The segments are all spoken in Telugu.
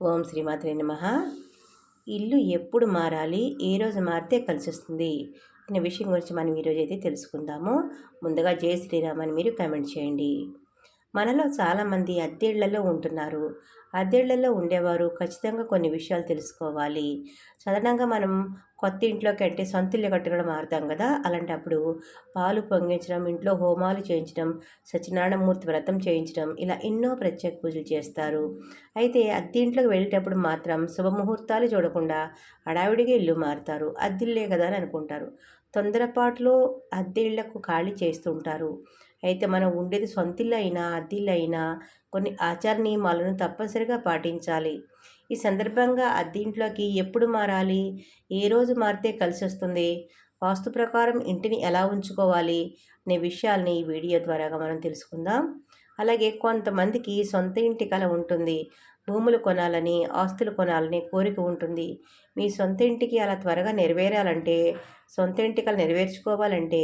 ఓం శ్రీమాత్రే నమ. ఇల్లు ఎప్పుడు మారాలి? ఏ రోజు మారితే కలిసి వస్తుంది అనే విషయం గురించి మనం ఈరోజు అయితే తెలుసుకుందాము. ముందుగా జై శ్రీరామ్ అని మీరు కామెంట్ చేయండి. మనలో చాలామంది అద్దెళ్ళలో ఉంటున్నారు. అద్దెళ్ళలో ఉండేవారు ఖచ్చితంగా కొన్ని విషయాలు తెలుసుకోవాలి. సాధారణంగా మనం కొత్త ఇంట్లోకి అంటే సొంత ఇల్లు కట్టుకోవడం మారుతాం కదా అలాంటప్పుడు పాలు పొంగించడం ఇంట్లో హోమాలు చేయించడం సత్యనారాయణమూర్తి వ్రతం చేయించడం ఇలా ఎన్నో ప్రత్యేక పూజలు చేస్తారు. అయితే అద్దె ఇంట్లోకి వెళ్ళేటప్పుడు మాత్రం శుభముహూర్తాలు చూడకుండా హడావిడిగా ఇల్లు మారుతారు. అద్దిల్లే కదా అని అనుకుంటారు. తొందరపాటులో అద్దె ఇళ్ళకు ఖాళీ చేస్తుంటారు. అయితే మనం ఉండేది సొంతిల్లు అయినా అద్దిల్లు అయినా కొన్ని ఆచార నియమాలను తప్పనిసరిగా పాటించాలి. ఈ సందర్భంగా అద్దీంట్లోకి ఎప్పుడు మారాలి? ఏ రోజు మారితే కలిసి వస్తుంది వాస్తు ప్రకారం ఇంటిని ఎలా ఉంచుకోవాలి? అనే విషయాల్ని ఈ వీడియో ద్వారాగా మనం తెలుసుకుందాం. అలాగే కొంతమందికి సొంత ఇంటి కల ఉంటుంది. భూములు కొనాలని ఆస్తులు కొనాలని కోరిక ఉంటుంది. మీ సొంత ఇంటికి అలా త్వరగా నెరవేరాలంటే సొంత ఇంటికలు నెరవేర్చుకోవాలంటే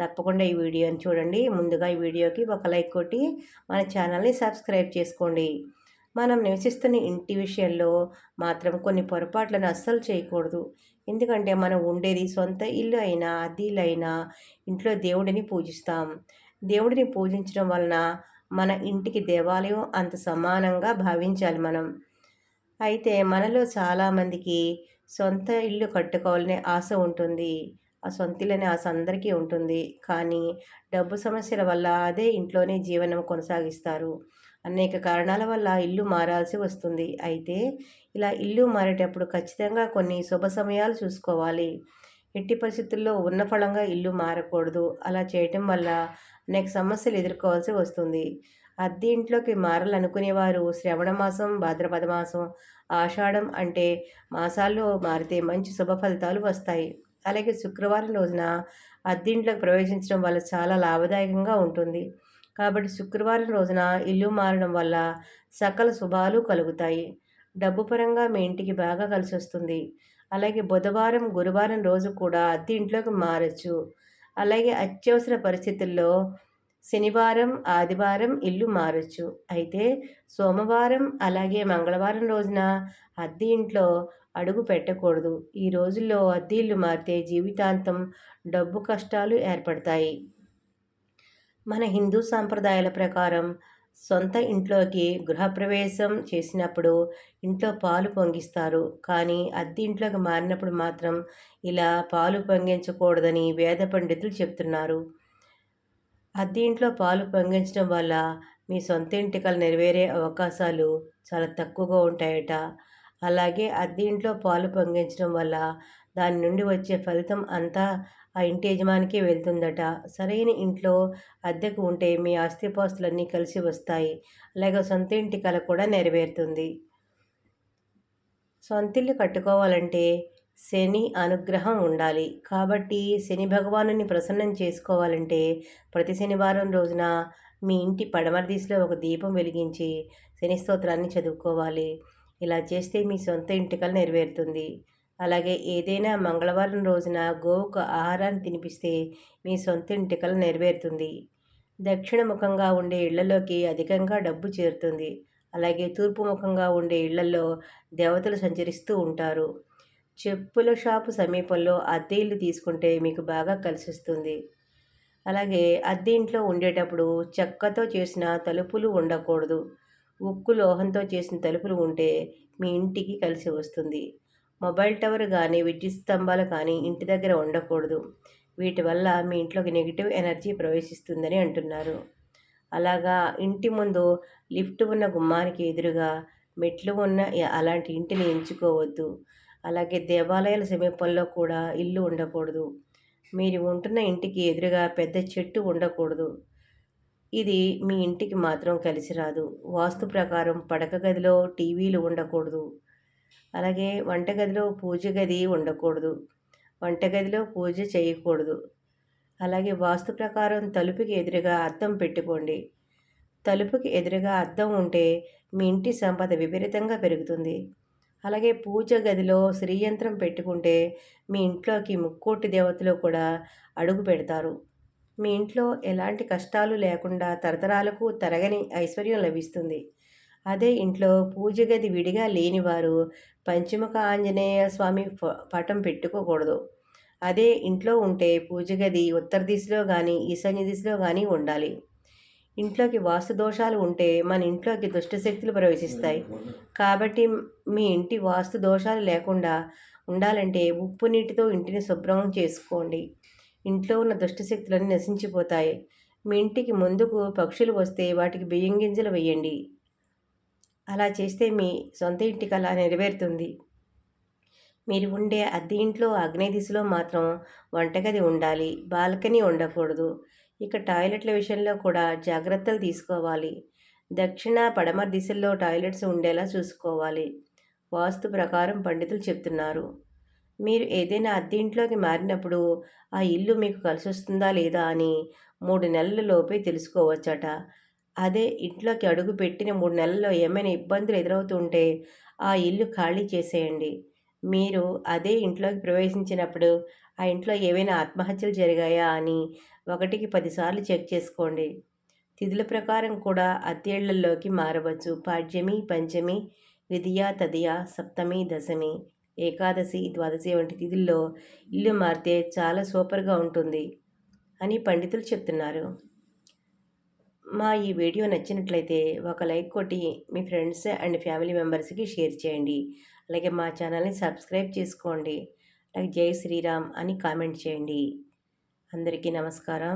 తప్పకుండా ఈ వీడియోని చూడండి. ముందుగా ఈ వీడియోకి ఒక లైక్ కొట్టి మన ఛానల్ని సబ్స్క్రైబ్ చేసుకోండి. మనం నివసిస్తున్న ఇంటి విషయంలో మాత్రం కొన్ని పొరపాట్లను అస్సలు చేయకూడదు. ఎందుకంటే మనం ఉండేది సొంత ఇల్లు అయినా అద్దీలు అయినా ఇంట్లో దేవుడిని పూజిస్తాం. దేవుడిని పూజించడం వలన మన ఇంటికి దేవాలయం అంత సమానంగా భావించాలి మనం. అయితే మనలో చాలామందికి సొంత ఇల్లు కట్టుకోవాలనే ఆశ ఉంటుంది. ఆ సొంత ఇల్లు ఆశ అందరికీ ఉంటుంది. కానీ డబ్బు సమస్యల వల్ల అదే ఇంట్లోనే జీవనం కొనసాగిస్తారు. అనేక కారణాల వల్ల ఇల్లు మారాల్సి వస్తుంది. అయితే ఇలా ఇల్లు మారేటప్పుడు ఖచ్చితంగా కొన్ని శుభ సమయాలు చూసుకోవాలి. ఎట్టి పరిస్థితుల్లో ఉన్న ఫలంగా ఇల్లు మారకూడదు. అలా చేయటం వల్ల అనేక సమస్యలు ఎదుర్కోవాల్సి వస్తుంది. అద్దె ఇంట్లోకి మారాలనుకునేవారు శ్రవణ మాసం భాద్రపద మాసం ఆషాఢం అంటే మాసాల్లో మారితే మంచి శుభ ఫలితాలు వస్తాయి. అలాగే శుక్రవారం రోజున అద్దెంట్లోకి ప్రవేశించడం వల్ల చాలా లాభదాయకంగా ఉంటుంది. కాబట్టి శుక్రవారం రోజున ఇల్లు మారడం వల్ల సకల శుభాలు కలుగుతాయి. డబ్బు పరంగా మీ ఇంటికి బాగా కలిసి వస్తుంది అలాగే బుధవారం గురువారం రోజు కూడా అద్దె ఇంట్లోకి మారచ్చు. అలాగే అత్యవసర పరిస్థితుల్లో శనివారం ఆదివారం ఇల్లు మారచ్చు. అయితే సోమవారం అలాగే మంగళవారం రోజున అద్దె ఇంట్లో అడుగు పెట్టకూడదు. ఈ రోజుల్లో అద్దె ఇల్లు మారితే జీవితాంతం డబ్బు కష్టాలు ఏర్పడతాయి. మన హిందూ సాంప్రదాయాల ప్రకారం సొంత ఇంట్లోకి గృహప్రవేశం చేసినప్పుడు ఇంట్లో పాలు పొంగిస్తారు. కానీ అద్దె ఇంట్లోకి మారినప్పుడు మాత్రం ఇలా పాలు పొంగించకూడదని వేద పండితులు చెప్తున్నారు. అద్దె ఇంట్లో పాలు పొంగించడం వల్ల మీ సొంత ఇంటికలు నెరవేరే అవకాశాలు చాలా తక్కువగా ఉంటాయట. అలాగే అద్దె ఇంట్లో పాలు పొంగించడం వల్ల దాని నుండి వచ్చే ఫలితం అంతా ఆ ఇంటి యజమానికి వెళ్తుందట. సరైన ఇంట్లో అద్దెకు ఉంటే మీ ఆస్తిపాస్తులన్నీ కలిసి వస్తాయి. అలాగే సొంత ఇంటి కళ కూడా నెరవేరుతుంది. సొంతిల్లు కట్టుకోవాలంటే శని అనుగ్రహం ఉండాలి. కాబట్టి శని భగవానుని ప్రసన్నం చేసుకోవాలంటే ప్రతి శనివారం రోజున మీ ఇంటి పడమర దిశలో ఒక దీపం వెలిగించి శని స్తోత్రాన్ని చదువుకోవాలి. ఇలా చేస్తే మీ సొంత ఇంటికలు నెరవేరుతుంది. అలాగే ఏదైనా మంగళవారం రోజున గోవుకు ఆహారాన్ని తినిపిస్తే మీ సొంత ఇంటికలు నెరవేరుతుంది. దక్షిణ ముఖంగా ఉండే ఇళ్ళలోకి అధికంగా డబ్బు చేరుతుంది. అలాగే తూర్పు ముఖంగా ఉండే ఇళ్ళలో దేవతలు సంచరిస్తూ ఉంటారు. చెప్పుల షాపు సమీపంలో అద్దె ఇల్లు తీసుకుంటే మీకు బాగా కలిసిస్తుంది. అలాగే అద్దె ఇంట్లో ఉండేటప్పుడు చెక్కతో చేసిన తలుపులు ఉండకూడదు. ఉక్కు లోహంతో చేసిన తలుపులు ఉంటే మీ ఇంటికి కలిసి వస్తుంది. మొబైల్ టవర్ కానీ విద్యుత్ స్తంభాలు కానీ ఇంటి దగ్గర ఉండకూడదు. వీటి వల్ల మీ ఇంట్లోకి నెగిటివ్ ఎనర్జీ ప్రవేశిస్తుందని అంటున్నారు. అలాగా ఇంటి ముందు లిఫ్ట్ ఉన్న గుమ్మానికి ఎదురుగా మెట్లు ఉన్న అలాంటి ఇంటిని ఎంచుకోవద్దు. అలాగే దేవాలయాల సమీపంలో కూడా ఇల్లు ఉండకూడదు. మీరు ఉంటున్న ఇంటికి ఎదురుగా పెద్ద చెట్టు ఉండకూడదు. ఇది మీ ఇంటికి మాత్రం కలిసి రాదు. వాస్తు ప్రకారం పడక గదిలో టీవీలు ఉండకూడదు. అలాగే వంటగదిలో పూజ గది ఉండకూడదు. వంటగదిలో పూజ చేయకూడదు. అలాగే వాస్తు ప్రకారం తలుపుకి ఎదురుగా అద్దం పెట్టుకోండి. తలుపుకి ఎదురుగా అద్దం ఉంటే మీ ఇంటి సంపద విపరీతంగా పెరుగుతుంది. అలాగే పూజ గదిలో శ్రీయంత్రం పెట్టుకుంటే మీ ఇంట్లోకి ముక్కోటి దేవతలు కూడా అడుగు పెడతారు. మీ ఇంట్లో ఎలాంటి కష్టాలు లేకుండా తరతరాలకు తరగని ఐశ్వర్యం లభిస్తుంది. అదే ఇంట్లో పూజ గది విడిగా లేనివారు పంచముఖ ఆంజనేయ స్వామి పటం పెట్టుకోకూడదు. అదే ఇంట్లో ఉంటే పూజ గది ఉత్తర దిశలో కానీ ఈశాన్య దిశలో కానీ ఉండాలి. ఇంట్లోకి వాస్తు దోషాలు ఉంటే మన ఇంట్లోకి దుష్టశక్తులు ప్రవేశిస్తాయి. కాబట్టి మీ ఇంటి వాస్తు దోషాలు లేకుండా ఉండాలంటే ఉప్పు నీటితో ఇంటిని శుభ్రం చేసుకోండి. ఇంట్లో ఉన్న దుష్టశక్తులన్నీ నశించిపోతాయి. మీ ఇంటికి ముందుకు పక్షులు వస్తే వాటికి బియ్యం గింజలు వేయండి. అలా చేస్తే మీ సొంత ఇంటి కళ నెరవేరుతుంది. మీరు ఉండే అద్దె ఇంట్లో ఆగ్నేయ దిశలో మాత్రం వంటగది ఉండాలి బాల్కనీ ఉండకూడదు. ఇక టాయిలెట్ల విషయంలో కూడా జాగ్రత్తలు తీసుకోవాలి. దక్షిణ పడమర దిశల్లో టాయిలెట్స్ ఉండేలా చూసుకోవాలి. వాస్తు ప్రకారం పండితులు చెప్తున్నారు. మీరు ఏదైనా అద్దె ఇంట్లోకి మారినప్పుడు ఆ ఇల్లు మీకు కలిసి వస్తుందా లేదా అని మూడు నెలల లోపే తెలుసుకోవచ్చట. అదే ఇంట్లోకి అడుగు పెట్టిన మూడు నెలల్లో ఏమైనా ఇబ్బందులు ఎదురవుతుంటే ఆ ఇల్లు ఖాళీ చేసేయండి. మీరు అదే ఇంట్లోకి ప్రవేశించినప్పుడు ఆ ఇంట్లో ఏవైనా ఆత్మహత్యలు జరిగాయా అని ఒకటికి పదిసార్లు చెక్ చేసుకోండి. తిథుల ప్రకారం కూడా అత్తేళ్ళలోకి మారవచ్చు. పాడ్యమి పంచమి విధియ తదియ సప్తమి దశమి ఏకాదశి ద్వాదశి వంటి తిథుల్లో ఇల్లు మారితే చాలా సూపర్గా ఉంటుంది అని పండితులు చెప్తున్నారు. మా ఈ వీడియో నచ్చినట్లయితే ఒక లైక్ కొట్టి మీ ఫ్రెండ్స్ అండ్ ఫ్యామిలీ మెంబర్స్కి షేర్ చేయండి. అలాగే మా ఛానల్ని సబ్స్క్రైబ్ చేసుకోండి. అలాగే జై శ్రీరామ్ అని కామెంట్ చేయండి. అందరికీ నమస్కారం.